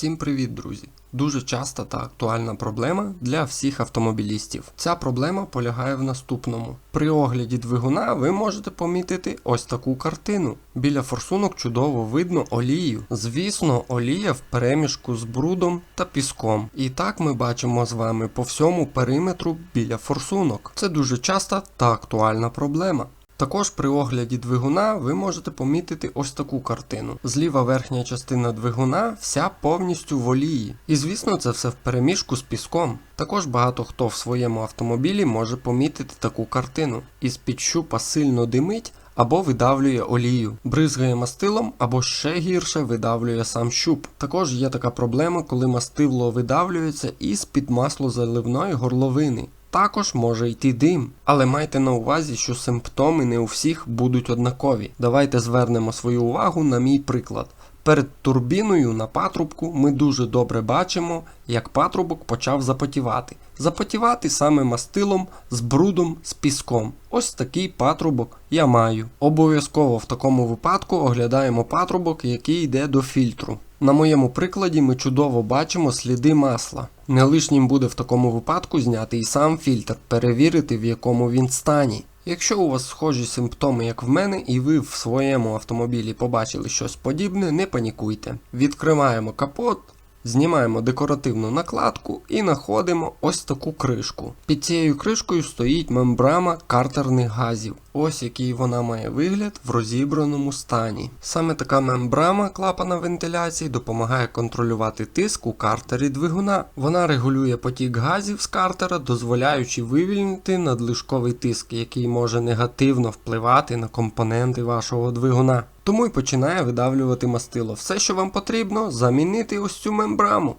Всім привіт, друзі! Дуже часта та актуальна проблема для всіх автомобілістів. Ця проблема полягає в наступному: при огляді двигуна ви можете помітити ось таку картину. Біля форсунок чудово видно олію. Звісно, олія в перемішку з брудом та піском. І так ми бачимо з вами по всьому периметру біля форсунок. Це дуже часта та актуальна проблема. Також при огляді двигуна ви можете помітити ось таку картину. Зліва верхня частина двигуна вся повністю в олії. І звісно, це все в переміжку з піском. Також багато хто в своєму автомобілі може помітити таку картину. Із під щупа сильно димить або видавлює олію, бризгає мастилом або ще гірше видавлює сам щуп. Також є така проблема, коли мастило видавлюється із під маслозаливної горловини. Також може йти дим, але майте на увазі, що симптоми не у всіх будуть однакові. Давайте звернемо свою увагу на мій приклад. Перед турбіною на патрубку ми дуже добре бачимо, як патрубок почав запотівати. Запотівати саме мастилом з брудом, з піском. Ось такий патрубок я маю. Обов'язково в такому випадку оглядаємо патрубок, який йде до фільтру. На моєму прикладі ми чудово бачимо сліди масла. Не лишнім буде в такому випадку зняти і сам фільтр, перевірити в якому він стані. Якщо у вас схожі симптоми, як в мене, і ви в своєму автомобілі побачили щось подібне, не панікуйте. Відкриваємо капот, знімаємо декоративну накладку і знаходимо ось таку кришку. Під цією кришкою стоїть мембрана картерних газів. Ось який вона має вигляд в розібраному стані. Саме така мембрана клапана вентиляції допомагає контролювати тиск у картері двигуна. Вона регулює потік газів з картера, дозволяючи вивільнити надлишковий тиск, який може негативно впливати на компоненти вашого двигуна. Тому й починає видавлювати мастило. Все, що вам потрібно, замінити ось цю мембраму.